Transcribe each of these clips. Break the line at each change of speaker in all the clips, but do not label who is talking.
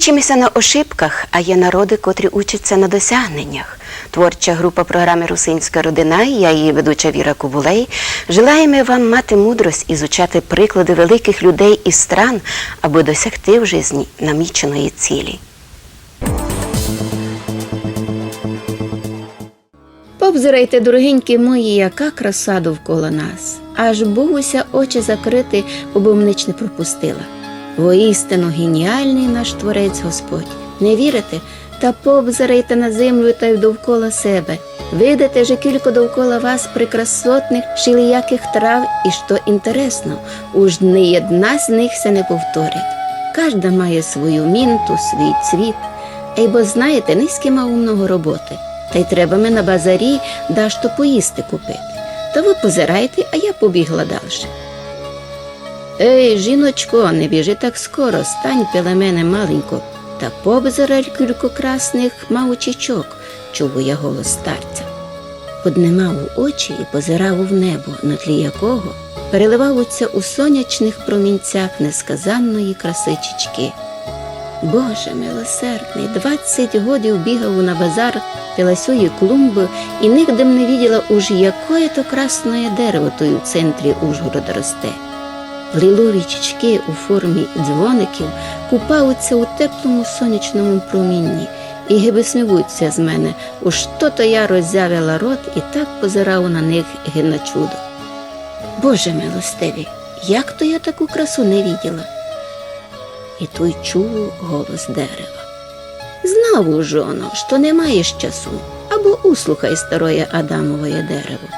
учимося на ошибках, а є народи, котрі учаться на досягненнях. Творча група програми Русинська родина, і я її ведуча Віра Кубулей. Желаємо вам мати мудрость і зучати приклади великих людей і стран, аби досягти в житті наміченої цілі.
Побзирайте, дорогенькі мої, яка краса довкола нас. Аж Богуся очі закрити, обомнич не пропустила. Воістину геніальний наш творець Господь. Не вірите? Та побзирайте на землю та й довкола себе. Видите же кілько довкола вас прекрасотних шиліяких трав, і що інтересно, уж не одна з них се не повторить. Кожна має свою мінту, свій цвіт. Ей, бо знаєте, низьки ма умного роботи. Та й треба ми на базарі дашто поїсти купити. Та ви позирайте, а я побігла далі. Ей, жіночко, не біжи так скоро, стань біля мене маленько, та побзирай кілько красних мавучичок, чув я голос старця. Поднимав очі і позирав в небо, на тлі якого переливаються у сонячних промінцях несказанної краси чічки. Боже милосердний, двадцять годів бігав на базар піласьої клумби і нигдем не виділа уж якое то красне дерево той у центрі Ужгорода росте. Лілові чічки у формі дзвоників купаються у теплому сонячному промінні і гиби з мене, уж то-то я роззявила рот і так позирав на них ге. Боже милостивий, як то я таку красу не виділа? і той чув голос дерева. Знав уж оно, що не маєш часу, або услухай староє Адамове дерево,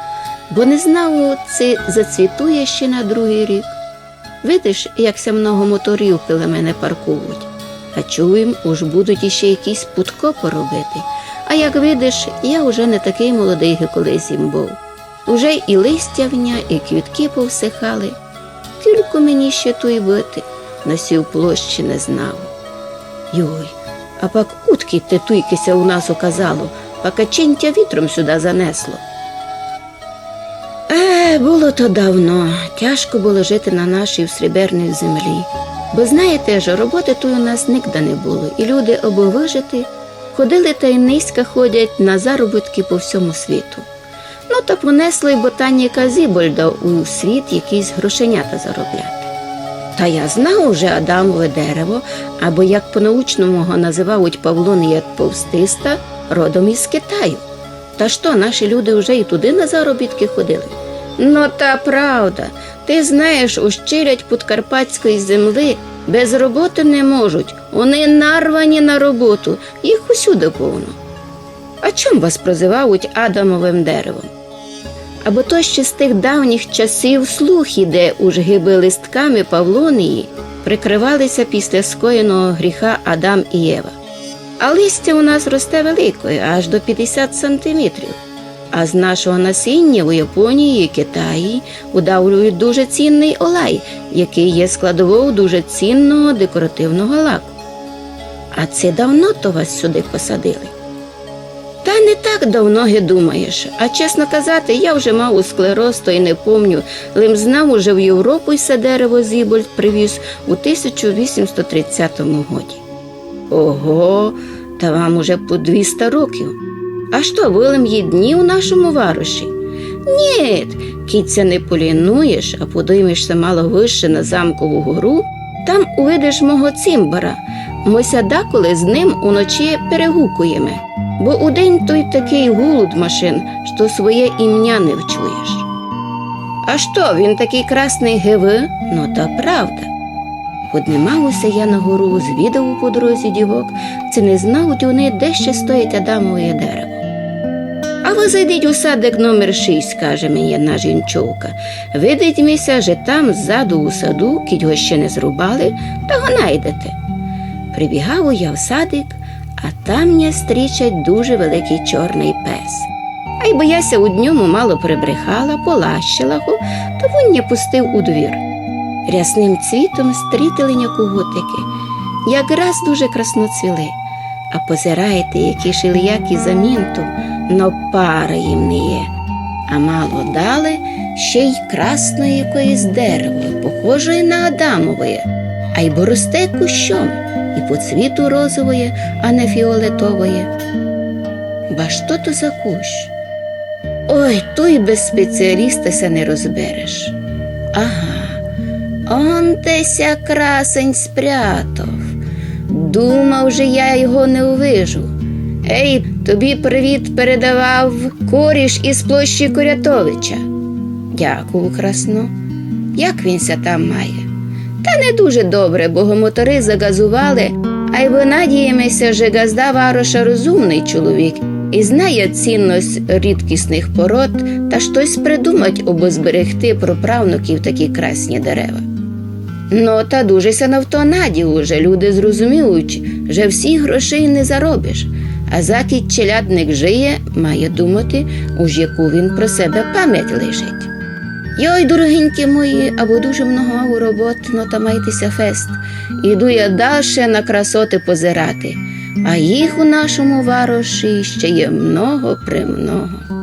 бо не знав, це зацвітує ще на другий рік. Видиш, як ся много моторів пиле мене паркують, а чуєм, уж будуть іще якісь путко поробити. А як видиш, я уже не такий молодий, як колись їм був. Уже і листя вня, і квітки повсихали. Кілько мені ще туй бити на сів площі не знав. Йой, а пак утки те туйкися у нас указало, пакачинтя вітром сюди занесло. Е, було то давно, тяжко було жити на нашій сріберній землі. Бо знаєте ж, роботи тут у нас нігде не було, і люди або вижити, ходили та й низько ходять на заробітки по всьому світу. Ну то понесло й ботаніка Зібольда у світ якісь грошенята заробляти. Та я знав уже Адамове дерево, або як по-научному його називають Павлония повстиста, родом із Китаю. Та що, наші люди вже і туди на заробітки ходили? Ну та правда, ти знаєш, ущирять Подкарпатської земли без роботи не можуть. Вони нарвані на роботу, їх усюди повно. А чом вас прозивають Адамовим деревом? Або то ще з тих давніх часів слух іде уж гиби листками Павлонії, прикривалися після скоєного гріха Адам і Єва. А листя у нас росте великою, аж до 50 сантиметрів. А з нашого насіння у Японії і Китаї удавлюють дуже цінний олай, який є складовою дуже цінного декоративного лаку. А це давно то вас сюди посадили. Та не так давно ге думаєш. А чесно казати, я вже мав у склероз, то й не помню. Лим знав уже в Європу й се дерево Зібольд привіз у 1830 годі. Ого, та вам уже по 200 років. А що, вилим є дні у нашому варуші? Ні, кіця не полінуєш, а подоймешся мало вище на замкову гору, там увидиш мого цимбара. Мося деколи з ним уночі перегукуємо, бо удень той такий гулут машин, що своє ім'я не вчуєш. А що, він такий красний гиви? Ну та правда. Поднимався я на гору, звідав у по дорозі дівок, це не знають вони, де ще стоїть Адамове дерево. А ви зайдіть у садик номер 6, каже мені одна жінчовка. Видить міся, що там ззаду у саду, кіть його ще не зрубали, та го найдете. Прибігав я в садик, а там мене стрічать дуже великий чорний пес. А й бояся у дньому мало прибрехала, полащила го, то він пустив у двір. Рясним цвітом стрітили котики, якраз дуже красно цвіли. А позираєте, які шильяки замінту, но пара їм не є. А мало дали ще й красної якоїсь дерево, похожої на Адамове. а й бо росте кущом, і по цвіту розової, а не фіолетової. Ба що то за кущ? Ой, то й без спеціаліста ся не розбереш. Ага, он теся красень спрятав. Думав же я його не увижу. Ей, тобі привіт передавав коріш із площі Корятовича. Дякую, красно. Як він ся там має? Та не дуже добре, бо го мотори загазували, а й ви надіємося, що газда Вароша розумний чоловік і знає цінність рідкісних пород та щось придумать, аби зберегти про правнуків такі красні дерева. Ну, та дуже ся на в то надію, уже люди зрозуміють, що всі грошей не заробиш, а заки челядник жиє, має думати, уж яку він про себе пам'ять лишить. Йой, дорогенькі мої, або дуже много робот, но та майтеся фест. Іду я далі на красоти позирати, а їх у нашому вароші ще є много премного.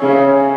Thank you.